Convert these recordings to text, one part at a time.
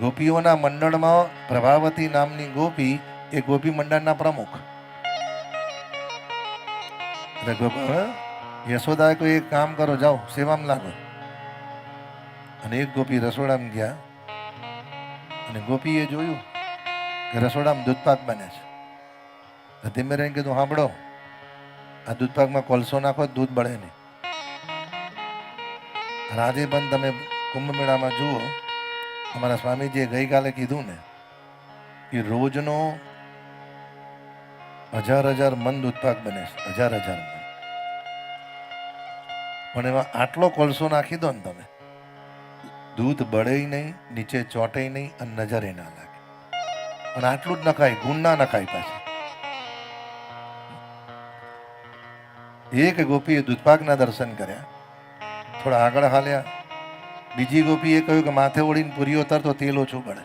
ગોપીઓના મંડળમાં પ્રભાવતી નામની ગોપી એ ગોપી મંડળના પ્રમુખ. હવે કોઈ એક કામ કરો, જાઓ, સેવામાં લાગો. અને એક ગોપી રસોડામાં ગયા. અને ગોપીએ જોયું કે રસોડામાં દૂધપાક બને છે. ધીમે રહીને કીધું સાંભળો આ દૂધપાકમાં કોલસો નાખો, દૂધ બળે નહીં. આજે પણ તમે કુંભ મેળામાં જુઓ અમારા સ્વામીજીએ ગઈકાલે કીધું ને કે રોજનો હજાર હજાર મંદ ઉત્પાક બને છે, હજાર હજાર મન પણ એમાં આટલો કોલસો નાખી દો ને તમે. દૂધ બળે નહીં, નીચે ચોટે નહીં અને નજરે ના લાગે. અને આટલું જ નખાય, ગુણ ના નખાય પાછી. એક ગોપીએ દૂધપાકના દર્શન કર્યા. થોડા આગળ હાલ્યા. બીજી ગોપીએ કહ્યું કે માથે ઓળીને પૂરીઓ તરતો તેલ ઓછું બળે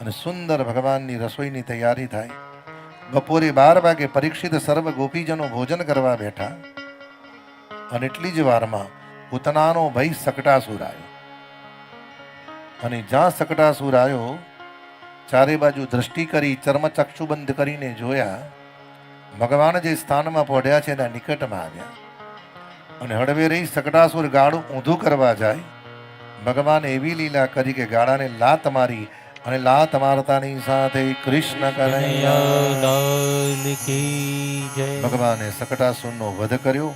અને સુંદર ભગવાનની રસોઈની તૈયારી થાય. બપોરે બાર વાગે પરીક્ષિત સર્વ ગોપીજનો ભોજન કરવા બેઠા અને એટલી જ વારમાં પૂતનાનો ભય સકટાસુર આવ્યો. અને જ્યાં સકટાસુર આવ્યો, ચારે બાજુ દ્રષ્ટિ કરી ચર્મચક્ષુ બંધ કરીને જોયા, ભગવાન જે સ્થાનમાં પહોંચ્યા છે એના નિકટમાં આવ્યા. અને હળવે રહી સકટાસુર ગાળું ઊંધું કરવા જાય ભગવાન એવી લીલા કરી કે ગાળાને લાત મારી અને લાત મારતાની સાથે કૃષ્ણ કનૈયા. ભગવાને સકટાસુરનો વધ કર્યો.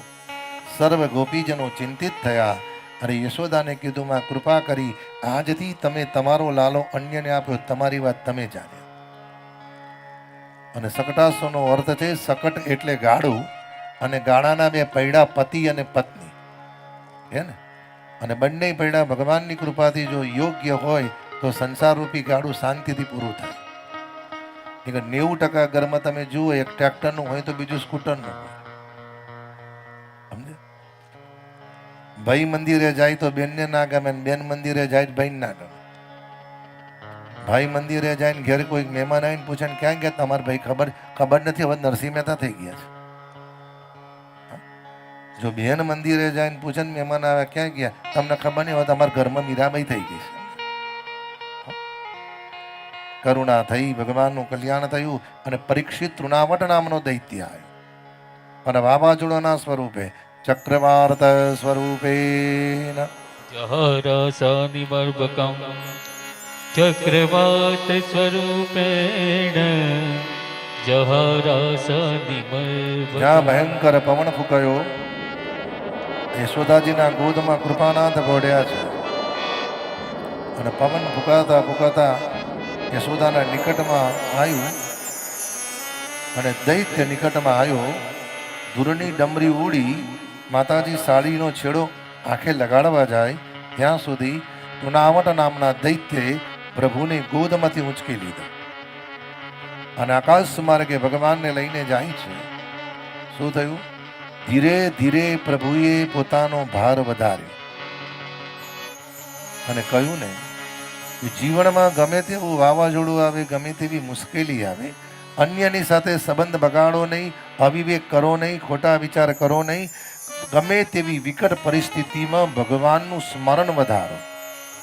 સર્વ ગોપીજનો ચિંતિત થયા અને યશોદાને કીધું માં કૃપા કરી આજથી તમે તમારો લાલો અન્યને આપ્યો તમારી વાત તમે જાણ્યા. અને સકટાસુરનો અર્થ છે સકટ એટલે ગાળું અને ગાળાના બે પૈડા પતિ અને પત્ની. હે ને? અને બંને પૈડા ભગવાનની કૃપાથી જો યોગ્ય હોય તો સંસારરૂપી ગાડું શાંતિથી પૂરું થાય. કે નેવું ટકા ઘરમાં તમે જુઓ, એક ટ્રેક્ટરનું હોય તો બીજું સ્કૂટરનું હોય. સમજે ભાઈ મંદિરે જાય તો બેનને ના ગમે બેન મંદિરે જાય ભાઈને ના ગમે. ભાઈ મંદિરે જાય ને ઘેર કોઈ મહેમાન આવીને પૂછે ને ક્યાં ગયા? તમારા ભાઈ ખબર ખબર નથી હવે નરસિંહ મહેતા થઈ ગયા છે. જો બેન મંદિરે જાય ને પૂછે ને મહેમાન આવે ક્યાં ગયા? તમને ખબર નહીં હોય તમારા ઘરમાં મીરાબાઈ થઈ ગઈ છે. કરુણા થઈ ભગવાનનું કલ્યાણ થયું અને પરીક્ષિત તૃણાવટ નામનો દૈત્ય આવ્યો. અને વાવાઝોડાના સ્વરૂપે ચક્રવાર્ત સ્વરૂપે ચક્રવાત સ્વરૂપેણ જ્યાં જહરસનિમર્ભકમ ભયંકર પવન ફૂંકાયો યશોદાજીના ગોદમાં કૃપાનાથ ઘોડ્યા છે. અને પવન ફૂંકાતા ફૂંકાતા યશોદાના નિકટમાં આવ્યું અને દૈત્ય નિકટમાં આવ્યો. ધૂળની ડમરી ઉડી, માતાજી સાડીનો છેડો આંખે લગાડવા જાય, ત્યાં સુધી તુનાવટ નામના દૈત્યે પ્રભુને ગોદમાંથી ઉંચકી લીધા. અને આકાશ માર્ગે ભગવાનને લઈને જાય છે. શું થયું? ધીરે ધીરે પ્રભુએ પોતાનો ભાર વધાર્યો અને કહ્યું ને જીવનમાં ગમે તેવું વાવાઝોડું આવે, ગમે તેવી મુશ્કેલી આવે, અન્યની સાથે સંબંધ બગાડો નહીં, અવિવેક કરો નહીં, ખોટા વિચાર કરો નહીં, ગમે તેવી વિકટ પરિસ્થિતિમાં ભગવાનનું સ્મરણ વધારો.